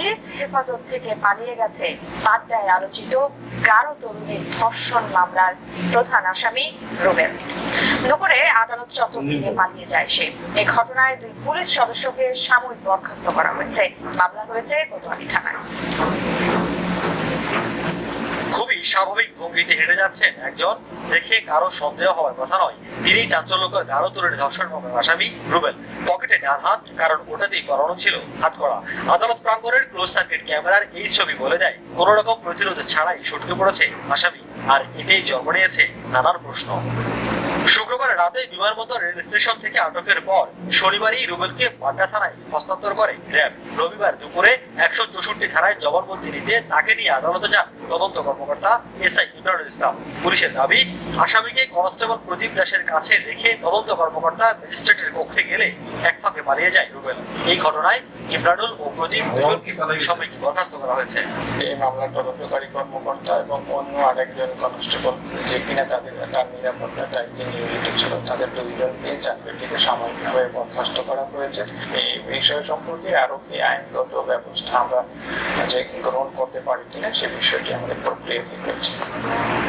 Police হেফাজত থেকে পালিয়ে গেছে। পাড্ডায় আলোচিত গারো তরুণীর ধর্ষণ মামলার প্রধান আসামি রুবেল। দুপুরে আদালত চত্বর থেকে পালিয়ে যায় সে। এই ঘটনায় দুই পুলিশ সদস্যকে সাময়িক বরখাস্ত করা হয়েছে। মামলা হয়েছে কোতোয়ালি থানায়। স্বাভাবিক ভঙ্গিতে হেঁটে যাচ্ছেন একজন দেখে কারও সন্দেহ হওয়ার কথা নয়। তিনি চাঞ্চল্যকর গারো তরুণী ধর্ষণ মামলার আসামি রুবেল। পকেটে ডান হাত, কারণ ওটাতেই করানো ছিল হাত করা। আদালত প্রাঙ্গণের ক্লোজ সার্কিট ক্যামেরার এই ছবি বলে দেয়, কোন রকম প্রতিরোধ ছাড়াই সটকে পড়েছে আসামি। আর এতেই জন্ম নিয়েছে নানান প্রশ্ন। শুক্রবার রাতে বিমানবন্দর রেল স্টেশন থেকে আটকের পর শনিবারই রুবেলকে পাড্ডা থানায় হস্তান্তর করে র্যাব। রবিবার দুপুরে জবানবন্দি নিতে তাকে নিয়ে আদালতে যান তদন্ত কর্মকর্তা এসআই ইমরানুল ইসলাম। পুলিশের দাবি আসামিকে কনস্টেবল প্রদীপ দাসের কাছে রেখে তদন্ত কর্মকর্তা ম্যাজিস্ট্রেটের কক্ষে গেলে এক ফাঁকে পালিয়ে যায় রুবেল। এই ঘটনায় ইমরানুল ও প্রদীপ সবাইকে বরখাস্ত করা হয়েছে। এই মামলার তদন্তকারী কর্মকর্তা এবং অন্য আরেকজন কনস্টেবল যে কিনা তাদের তার নিরাপত্তার দায়িত্বে নিয়োজিত ছিল তাদের দুইজনকে চাকরি থেকে সাময়িকভাবে বরখাস্ত করা হয়েছে। এই বিষয় সম্পর্কে আরও কি আইনগত ব্যবস্থা আমরা যে গ্রহণ করতে পারি কিনা সে বিষয়টি আমাদের প্রক্রিয়াতে রয়েছে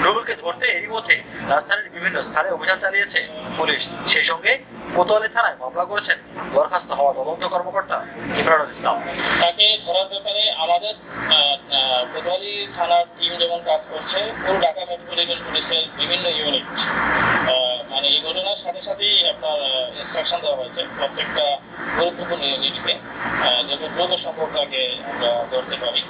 রুবেলকে ধরতে এরই মধ্যে রাজধানীর বিভিন্ন স্থানে অভিযান চালিয়েছে পুলিশ। সেই সঙ্গে কোতোয়ালি থানায় মামলা করেছেন বরখাস্ত হওয়া তদন্ত কর্মকর্তা ইমরানুল ইসলাম। তাকে ধরার ব্যাপারে আমাদের আহ, আহ, কোতোয়ালি থানার টিম যেমন কাজ করছে পুরো ঢাকা মেট্রোপলিটন পুলিশের বিভিন্ন ইউনিট ঘটনার আপনার ইনস্ট্রাকশন দেওয়া হয়েছে প্রত্যেকটা গুরুত্বপূর্ণ ইউনিটকে যত দ্রুত সম্ভব তাকে আমরা ধরতে পারি।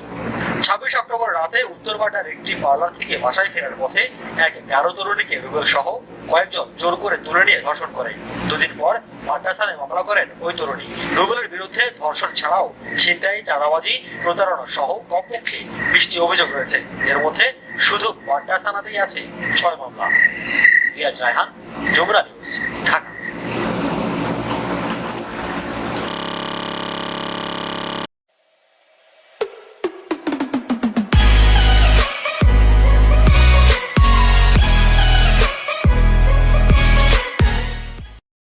ছাব্বিশ অক্টোবর রাতে উত্তরপাড়ার একটি পার্লার থেকে বাসায় ফেরার পথে এক গারো তরুণীকে রুবেল সহ কয়েকজন জোর করে তুলে নিয়ে ধর্ষণ করে। দুদিন পর পাড্ডা থানায় মামলা করেন ওই তরুণী। রুবেলের বিরুদ্ধে ধর্ষণ ছাড়াও ছিনতাই, চাঁদাবাজি, প্রতারণা সহ কমপক্ষে বিশটি অভিযোগ রয়েছে। এর মধ্যে শুধু পাড্ডা থানাতেই আছে ছয় মামলা। リアじゃなジョブラミンです。